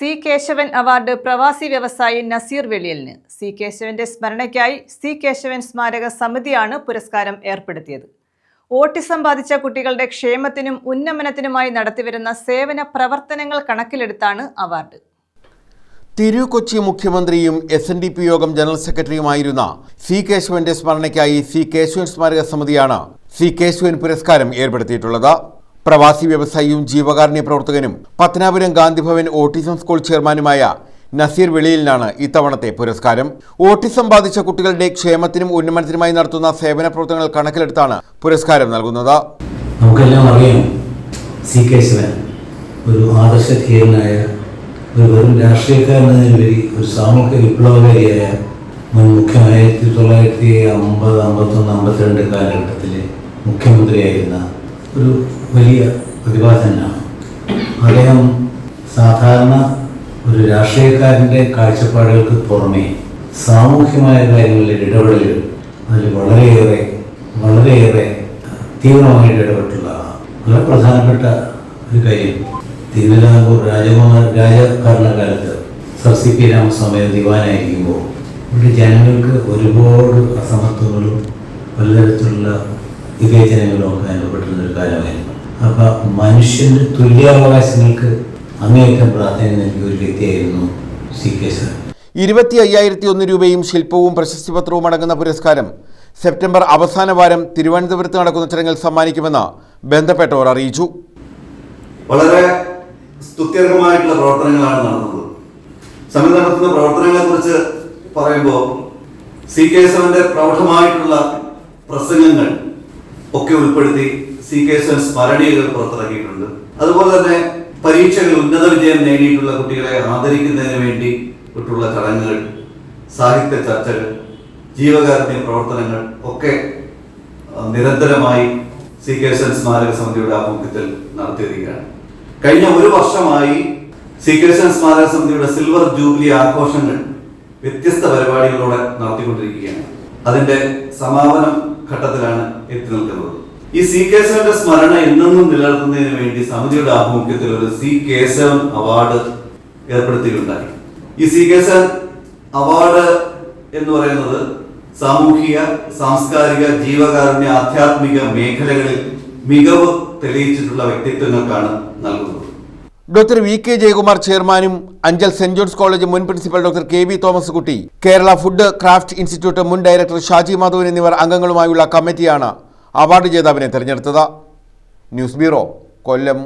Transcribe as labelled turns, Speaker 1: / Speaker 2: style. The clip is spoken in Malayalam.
Speaker 1: സി കേശവൻ അവാർഡ് പ്രവാസി വ്യവസായി നസീർ വെളിയലിന് സി കേശവന്റെ സ്മരണയ്ക്കായി സി കേശവൻ സ്മാരക സമിതിയാണ് പുരസ്കാരം ഏർപ്പെടുത്തിയത്. ഓട്ടിസം ബാധിച്ച കുട്ടികളുടെ ക്ഷേമത്തിനും ഉന്നമനത്തിനുമായി നടത്തിവരുന്ന സേവന പ്രവർത്തനങ്ങൾ കണക്കിലെടുത്താണ് അവാർഡ്.
Speaker 2: തിരു കൊച്ചി മുഖ്യമന്ത്രിയും എസ് എൻ ഡി പി യോഗം ജനറൽ സെക്രട്ടറിയുമായിരുന്ന സി കേശവന്റെ സ്മരണയ്ക്കായി സി കേശവൻ സ്മാരക സമിതിയാണ് സി കേശവൻ പുരസ്കാരം ഏർപ്പെടുത്തിയിട്ടുള്ളത്. പ്രവാസി വ്യവസായിയും ജീവകാരുണ്യ പ്രവർത്തകനും പത്തനാപുരം ഗാന്ധിഭവൻ ഓട്ടിസം സ്കൂൾ ചെയർമാനുമായ നസീർ വെളിയിലിനാണ് ഇത്തവണത്തെ പുരസ്കാരം. ഓട്ടിസം ബാധിച്ച കുട്ടികളുടെ ക്ഷേമത്തിനും ഉന്നമനത്തിനുമായി നടത്തുന്ന സേവന പ്രവർത്തനങ്ങൾ കണക്കിലെടുത്താണ് പുരസ്കാരം നൽകുന്നത്.
Speaker 3: നമുക്കെല്ലാം അറിയാം സി കേശവൻ ഒരു ആദർശധീരനായ ഒരു വെറും ഒരു സാമൂഹ്യ വിപ്ലവകാരിയായ മുൻ മുഖ്യ ആയിരത്തി തൊള്ളായിരത്തി അമ്പത് അമ്പത്തൊന്ന് അമ്പത്തിരണ്ട് കാലഘട്ടത്തിലെ മുഖ്യമന്ത്രിയായിരുന്ന ഒരു വലിയ പ്രതിഭാസനാണ്. അദ്ദേഹം സാധാരണ ഒരു രാഷ്ട്രീയക്കാരന്റെ കാഴ്ചപ്പാടുകൾക്ക് പുറമേ സാമൂഹ്യമായ കാര്യങ്ങളിൽ ഇടപെടലുകൾ അതിൽ വളരെയേറെ വളരെയേറെ തീവ്രമായിട്ട് ഇടപെട്ടുള്ളതാണ് വളരെ പ്രധാനപ്പെട്ട ഒരു കാര്യം തിരുവിതാംകൂർ രാജകുമാർ രാജഭരണകാലത്ത് സർ സി പി രാമസ്വാമി ദിവാനായിരിക്കുമ്പോൾ ഇവിടെ ജനങ്ങൾക്ക് ഒരുപാട് അസമത്വങ്ങളും പലതരത്തിലുള്ള വിവേചനങ്ങളും ഒക്കെ അനുഭവപ്പെട്ടിരുന്ന ഒരു കാലമായിരുന്നു. അപ്പൊ മനുഷ്യന്റെ തുല്യാവകാശങ്ങൾക്ക് അങ്ങേയറ്റം പ്രാധാന്യം നൽകിയ ഒരു വ്യക്തിയായിരുന്നു സി കെ സർ.
Speaker 2: ഇരുപത്തി അയ്യായിരത്തി ഒന്ന് രൂപയും ശില്പവും പ്രശസ്തി പത്രവും അടങ്ങുന്ന പുരസ്കാരം സെപ്റ്റംബർ അവസാന വാരം തിരുവനന്തപുരത്ത് നടക്കുന്ന ചടങ്ങിൽ സമ്മാനിക്കുമെന്ന് ബന്ധപ്പെട്ടവർ അറിയിച്ചു.
Speaker 4: വളരെ സ്തുത്യർഹമായിട്ടുള്ള പ്രവർത്തനങ്ങളാണ് നടന്നത്. സമിതി നടത്തുന്ന പ്രവർത്തനങ്ങളെ കുറിച്ച് പറയുമ്പോൾ സി കെ കേശവന്റെ പ്രൗഢമായിട്ടുള്ള പ്രസംഗങ്ങൾ ഒക്കെ ഉൾപ്പെടുത്തി സി കെ എസ് എൻ സ്മരണീയകൾ പുറത്തിറക്കിയിട്ടുണ്ട്. അതുപോലെ തന്നെ പരീക്ഷകൾ ഉന്നത വിജയം നേടിയിട്ടുള്ള കുട്ടികളെ ആദരിക്കുന്നതിന് വേണ്ടി ഇട്ടുള്ള ചടങ്ങുകൾ സാഹിത്യ ചർച്ചകൾ ജീവകാരുണ്യ പ്രവർത്തനങ്ങൾ ഒക്കെ നിരന്തരമായി സി കെ എസ് എൻ സ്മാരക സമിതിയുടെ ആഭിമുഖ്യത്തിൽ നടത്തിയിരിക്കുകയാണ്. കഴിഞ്ഞ ഒരു വർഷമായി സി കെ എസ് എൻ സ്മാരക സമിതിയുടെ സിൽവർ ജൂബിലി ആഘോഷങ്ങൾ വ്യത്യസ്ത പരിപാടികളോടെ നടത്തിക്കൊണ്ടിരിക്കുകയാണ്. അതിന്റെ സമാപനം ഘട്ടത്തിലാണ് എത്തി നിൽക്കുന്നത്. ഈ സി കേശവന്റെ സ്മരണ എന്നെന്നും നിലനിർത്തുന്നതിന് വേണ്ടി സമിതിയുടെ ആഭിമുഖ്യത്തിൽ ഒരു സി കേശവൻ അവാർഡ് ഏർപ്പെടുത്തിയിട്ടുണ്ടായി. ഈ സി കേശവൻ അവാർഡ് എന്ന് പറയുന്നത് സാമൂഹിക സാംസ്കാരിക ജീവകാരുണ്യ ആധ്യാത്മിക മേഖലകളിൽ മികവ് തെളിയിച്ചിട്ടുള്ള വ്യക്തിത്വങ്ങൾക്കാണ് നൽകുന്നത്.
Speaker 2: ഡോക്ടർ വി കെ ജയകുമാർ ചെയർമാനും അഞ്ചൽ സെന്റ് ജോൺസ് കോളേജ് മുൻ principal doctor K V Thomas Kutty Kerala food craft institute മുൻ ഡയറക്ടർ ഷാജി മാധവൻ എന്നിവർ അംഗങ്ങളുമായുള്ള കമ്മിറ്റിയാണ് അവാർഡ് ജേതാവിനെ തെരഞ്ഞെടുത്തത്. News bureau Kollam.